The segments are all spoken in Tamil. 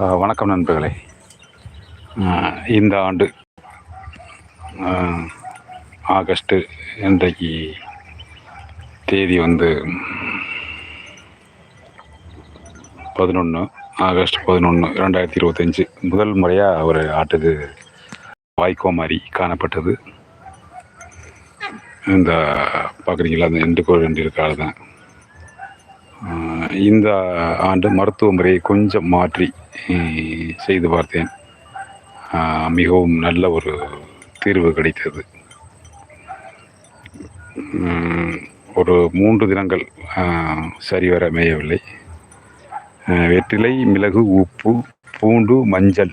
வணக்கம் நண்பர்களே. இந்த ஆண்டு ஆகஸ்ட்டு இன்றைக்கு தேதி வந்து பதினொன்று ஆகஸ்ட் பதினொன்று ரெண்டாயிரத்தி இருபத்தஞ்சி. முதல் முறையாக ஒரு ஆட்டுக்கு வாய்க்கோமாரி காணப்பட்டது. இந்த பார்க்குறீங்களா அந்த எண்டு கோள் ரெண்டு இருக்காது தான் இந்த ஆண்டு மருத்துவ முறையை கொஞ்சம் மாற்றி செய்து பார்த்தேன். மிகவும் நல்ல ஒரு தீர்வு கிடைத்தது. ஒரு மூன்று தினங்கள் சரிவர மேயவில்லை வெற்றிலை மிளகு உப்பு பூண்டு மஞ்சள்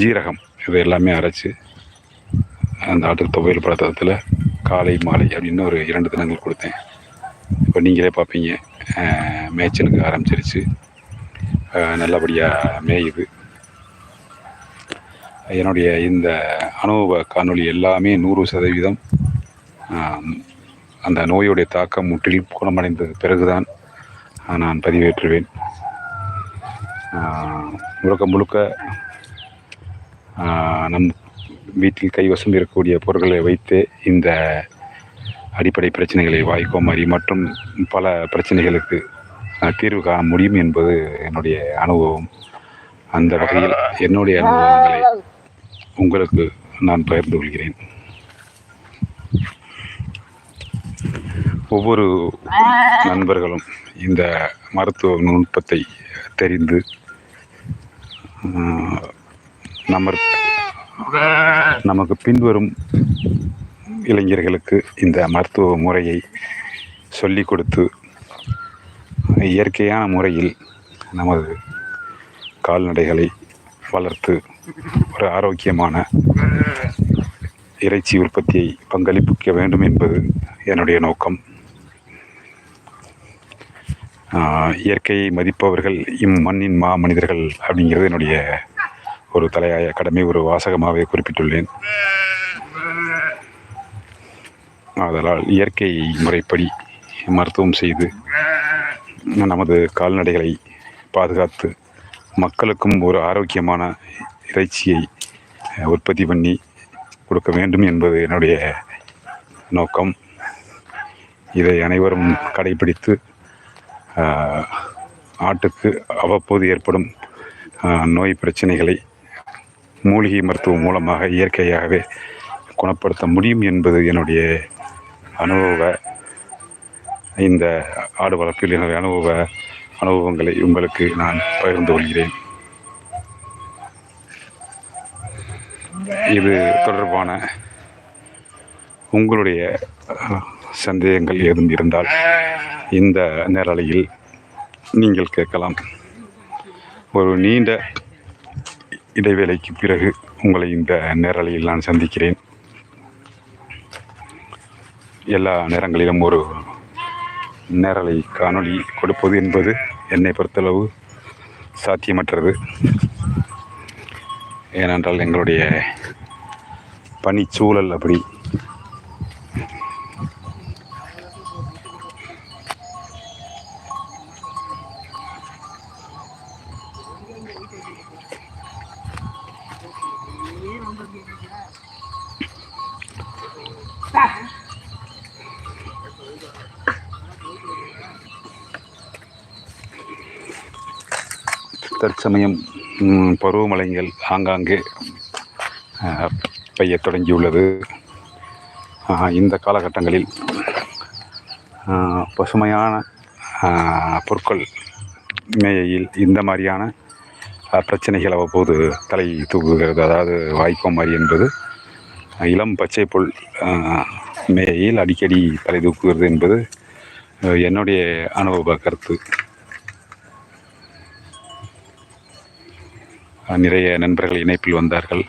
ஜீரகம் இது எல்லாமே அரைச்சி அந்த ஆட்டுக்கு துவையல் பழத்தத்தில் காலை மாலை அப்படின்னு ஒரு இரண்டு தினங்கள் கொடுத்தேன். இப்போ நீங்களே பார்ப்பீங்க. மேய்ச்சலுக்கு ஆரம்பிச்சிருச்சு. நல்லபடியாக மேயுது. என்னுடைய இந்த அனுபவ காணொளி எல்லாமே நூறு சதவீதம் அந்த நோயுடைய தாக்கம் முற்றிலும் குணமடைந்த பிறகுதான் நான் பதிவேற்றுவேன். முழுக்க முழுக்க நம் வீட்டில் கைவசம் இருக்கக்கூடிய பொருட்களை வைத்து இந்த அடிப்படை பிரச்சனைகளை வாய்க்கோமாரி மற்றும் பல பிரச்சனைகளுக்கு தீர்வு காண முடியும் என்பது என்னுடைய அனுபவம். அந்த வகையில் என்னுடைய அனுபவங்களை உங்களுக்கு நான் பகிர்ந்து கொள்கிறேன். ஒவ்வொரு நண்பர்களும் இந்த மருத்துவ நுட்பத்தை தெரிந்து நமர் நம்ம நமக்கு பின்வரும் இளைஞர்களுக்கு இந்த மருத்துவ முறையை சொல்லிக் கொடுத்து இயற்கையான முறையில் நமது கால்நடைகளை வளர்த்து ஒரு ஆரோக்கியமான இறைச்சி உற்பத்தியை பங்களிப்பிக்க வேண்டும் என்பது என்னுடைய நோக்கம். இயற்கையை மதிப்பவர்கள் இம்மண்ணின் மா மனிதர்கள் அப்படிங்கிறது என்னுடைய ஒரு தலையாய கடமை ஒரு வாசகமாகவே குறிப்பிட்டுள்ளேன். ஆதலால் இயற்கை முறைப்படி மருத்துவம் செய்து நமது கால்நடைகளை பாதுகாத்து மக்களுக்கும் ஒரு ஆரோக்கியமான இறைச்சியை உற்பத்தி பண்ணி கொடுக்க வேண்டும் என்பது என்னுடைய நோக்கம். இதை அனைவரும் கடைபிடித்து ஆட்டுக்கு அவ்வப்போது ஏற்படும் நோய் பிரச்சனைகளை மூலிகை மருத்துவம் மூலமாக இயற்கையாகவே குணப்படுத்த முடியும் என்பது என்னுடைய அனுபவ இந்த ஆடு வளர்ப்பில் எனது அனுபவ அனுபவங்களை உங்களுக்கு நான் பகிர்ந்து கொள்கிறேன். இது தொடர்பான உங்களுடைய சந்தேகங்கள் ஏதும் இருந்தால் இந்த நேரலையில் நீங்கள் கேட்கலாம். ஒரு நீண்ட இடைவேளைக்கு பிறகு உங்களை இந்த நேரலையில் நான் சந்திக்கிறேன். எல்லா நேரங்களிலும் ஒரு நேரலை காணொளி கொடுப்பது என்பது என்னை பொறுத்தளவு சாத்தியமற்றது. ஏனென்றால் எங்களுடைய பணிச்சூழல் அப்படி. தற்சமயம் பருவமழைகள் ஆங்காங்கே பெய்ய பெய்யத் தொடங்கியுள்ளது இந்த காலகட்டங்களில் பசுமையான பொருட்கள் மேயில் இந்த மாதிரியான பிரச்சனைகள் அவ்வப்போது தலை தூக்குகிறது. அதாவது வாய்க்கோமாரி என்பது இளம் பச்சை புல் மேயையில் மேயில் அடிக்கடி தலை தூக்குகிறது என்பது என்னுடைய அனுபவ கருத்து. நிறைய நண்பர்கள் இணைப்பில் வந்தார்கள்.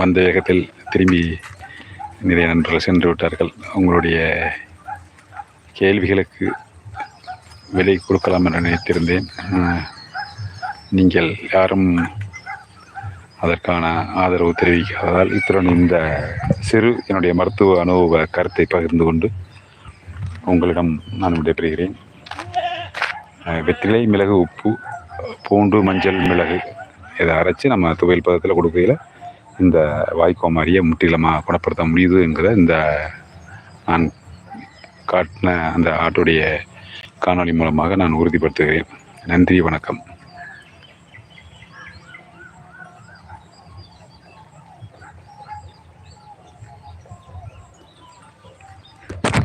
வந்த வேகத்தில் திரும்பி நிறைய நண்பர்கள் சென்று விட்டார்கள். உங்களுடைய கேள்விகளுக்கு விலை கொடுக்கலாம் என்று நினைத்திருந்தேன். நீங்கள் யாரும் அதற்கான ஆதரவு தெரிவிக்காததால் இத்துடன் இந்த சிறு என்னுடைய மருத்துவ அனுபவ கருத்தை பகிர்ந்து கொண்டு உங்களிடம் நான் விடைபெறுகிறேன். வெற்றிலை மிளகு உப்பு பூண்டு மஞ்சள் மிளகு. இதை அரைச்சி நம்ம துவையல் பதத்தில் கொடுக்கையில் இந்த வாய்க்கோமாரியை முற்றிலுமாக குணப்படுத்த முடியுதுங்கிற இந்த நான் காட்டின அந்த ஆட்டுடைய காணொளி மூலமாக நான் உறுதிப்படுத்துகிறேன். நன்றி வணக்கம்.